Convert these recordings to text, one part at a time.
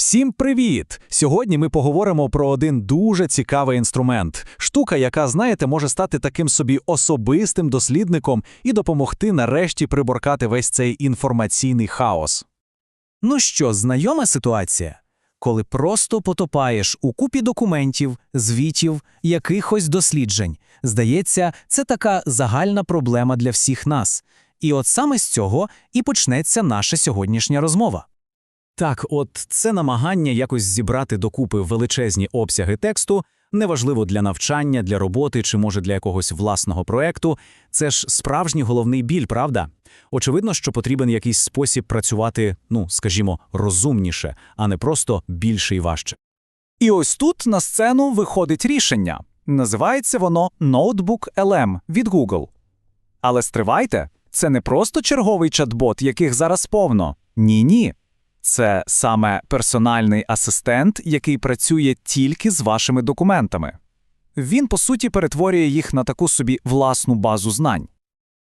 Всім привіт! Сьогодні ми поговоримо про один дуже цікавий інструмент. Штука, яка, знаєте, може стати таким собі особистим дослідником і допомогти нарешті приборкати весь цей інформаційний хаос. Ну що, знайома ситуація? Коли просто потопаєш у купі документів, звітів, якихось досліджень. Здається, це така загальна проблема для всіх нас. І от саме з цього і почнеться наша сьогоднішня розмова. Так, от це намагання якось зібрати докупи величезні обсяги тексту, неважливо для навчання, для роботи чи може для якогось власного проекту. Це ж справжній головний біль, правда? Очевидно, що потрібен якийсь спосіб працювати, ну скажімо, розумніше, а не просто більше і важче. І ось тут на сцену виходить рішення. Називається воно Notebook LM від Google. Але стривайте, це не просто черговий чат-бот, яких зараз повно. Ні-ні. Це саме персональний асистент, який працює тільки з вашими документами. Він, по суті, перетворює їх на таку собі власну базу знань.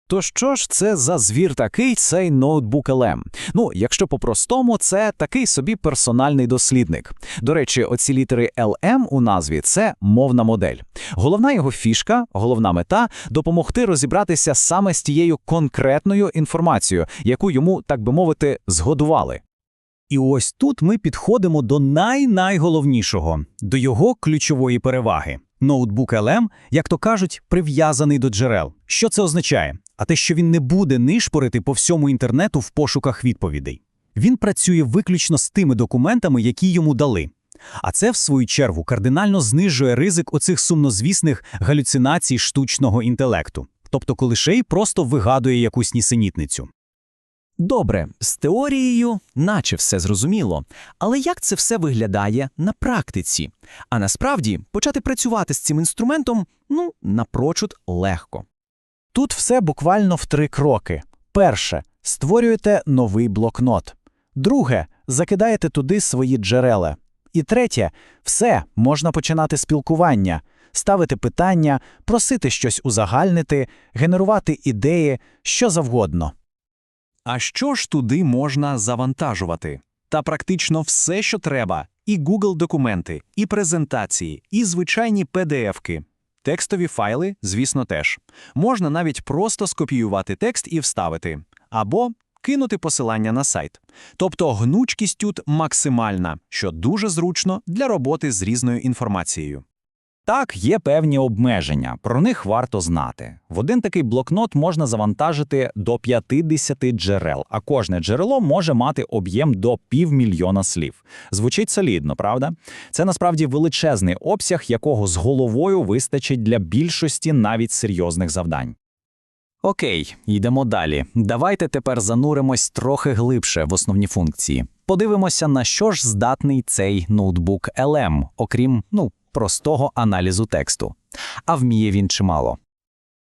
То що ж це за звір такий цей ноутбук LM? Ну, якщо по-простому, це такий собі персональний дослідник. До речі, оці літери LM у назві це мовна модель. Головна його фішка, головна мета допомогти розібратися саме з тією конкретною інформацією, яку йому, так би мовити, згодували. І ось тут ми підходимо до най-найголовнішого, до його ключової переваги. Ноутбук LM, як то кажуть, прив'язаний до джерел. Що це означає? А те, що він не буде нишпорити по всьому інтернету в пошуках відповідей. Він працює виключно з тими документами, які йому дали. А це, в свою чергу, кардинально знижує ризик оцих сумнозвісних галюцинацій штучного інтелекту. Тобто, коли шей просто вигадує якусь нісенітницю. Добре, з теорією, наче все зрозуміло. Але як це все виглядає на практиці? А насправді почати працювати з цим інструментом ну, напрочуд легко. Тут все буквально в три кроки. Перше створюєте новий блокнот. Друге закидаєте туди свої джерела. І третє все можна починати спілкування, ставити питання, просити щось узагальнити, генерувати ідеї, що завгодно. А що ж туди можна завантажувати? Та практично все, що треба: і Google документи, і презентації, і звичайні PDF-ки. Текстові файли, звісно, теж. Можна навіть просто скопіювати текст і вставити, або кинути посилання на сайт. Тобто гнучкість тут максимальна, що дуже зручно для роботи з різною інформацією. Так, є певні обмеження, про них варто знати. В один такий блокнот можна завантажити до 50 джерел, а кожне джерело може мати об'єм до півмільйона слів. Звучить солідно, правда? Це насправді величезний обсяг, якого з головою вистачить для більшості навіть серйозних завдань. Окей, йдемо далі. Давайте тепер зануримось трохи глибше в основні функції. Подивимося, на що ж здатний цей ноутбук LM, окрім, ну, простого аналізу тексту. А вміє він чимало.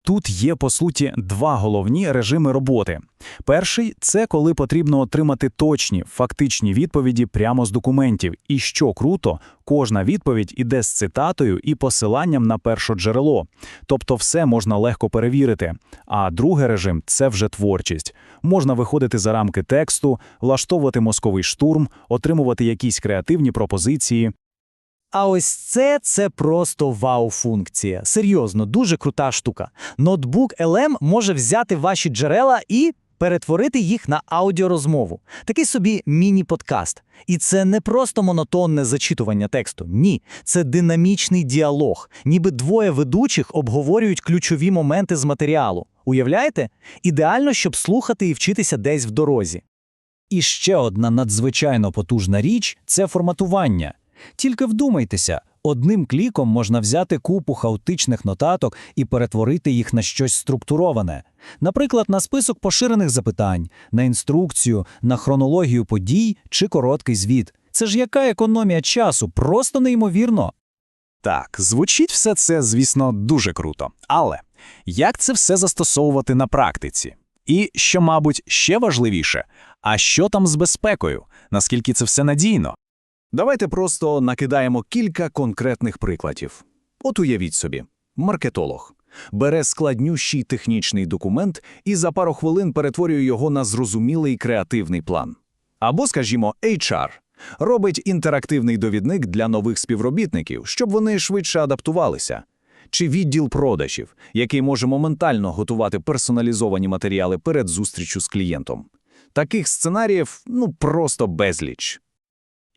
Тут є, по суті, два головні режими роботи. Перший це коли потрібно отримати точні фактичні відповіді прямо з документів. І що круто, кожна відповідь іде з цитатою і посиланням на перше джерело. Тобто все можна легко перевірити. А другий режим це вже творчість. Можна виходити за рамки тексту, влаштовувати мозковий штурм, отримувати якісь креативні пропозиції. А ось це це просто вау-функція. Серйозно, дуже крута штука. Ноутбук LM може взяти ваші джерела і перетворити їх на аудіорозмову. Такий собі міні-подкаст. І це не просто монотонне зачитування тексту. Ні, це динамічний діалог, ніби двоє ведучих обговорюють ключові моменти з матеріалу. Уявляєте? Ідеально, щоб слухати і вчитися десь в дорозі. І ще одна надзвичайно потужна річ це форматування. Тільки вдумайтеся, одним кліком можна взяти купу хаотичних нотаток і перетворити їх на щось структуроване, наприклад, на список поширених запитань, на інструкцію, на хронологію подій чи короткий звіт. Це ж яка економія часу, просто неймовірно. Так, звучить все це, звісно, дуже круто. Але як це все застосовувати на практиці? І що, мабуть, ще важливіше, а що там з безпекою? Наскільки це все надійно? Давайте просто накидаємо кілька конкретних прикладів. От уявіть собі, маркетолог бере складнющий технічний документ і за пару хвилин перетворює його на зрозумілий креативний план. Або, скажімо, HR Робить інтерактивний довідник для нових співробітників, щоб вони швидше адаптувалися. Чи відділ продажів, який може моментально готувати персоналізовані матеріали перед зустрічю з клієнтом. Таких сценаріїв ну просто безліч.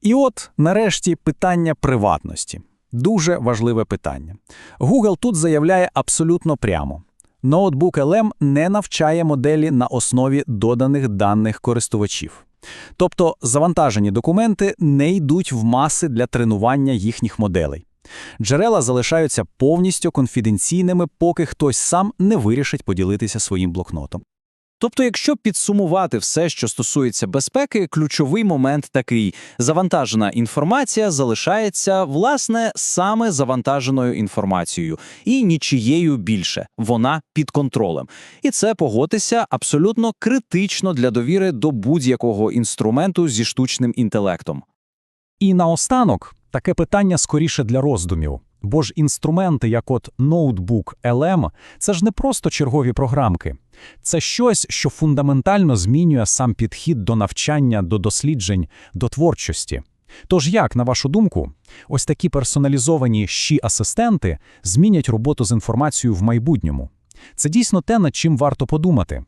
І от, нарешті, питання приватності. Дуже важливе питання. Google тут заявляє абсолютно прямо. Ноутбук LM не навчає моделі на основі доданих даних користувачів. Тобто завантажені документи не йдуть в маси для тренування їхніх моделей. Джерела залишаються повністю конфіденційними, поки хтось сам не вирішить поділитися своїм блокнотом. Тобто, якщо підсумувати все, що стосується безпеки, ключовий момент такий: завантажена інформація залишається власне саме завантаженою інформацією і нічією більше. Вона під контролем. І це погодьтеся абсолютно критично для довіри до будь-якого інструменту зі штучним інтелектом. І наостанок таке питання скоріше для роздумів. Бо ж інструменти, як от ноутбук LM, це ж не просто чергові програмки. Це щось, що фундаментально змінює сам підхід до навчання, до досліджень, до творчості. Тож як, на вашу думку, ось такі персоналізовані щі-асистенти змінять роботу з інформацією в майбутньому? Це дійсно те, над чим варто подумати.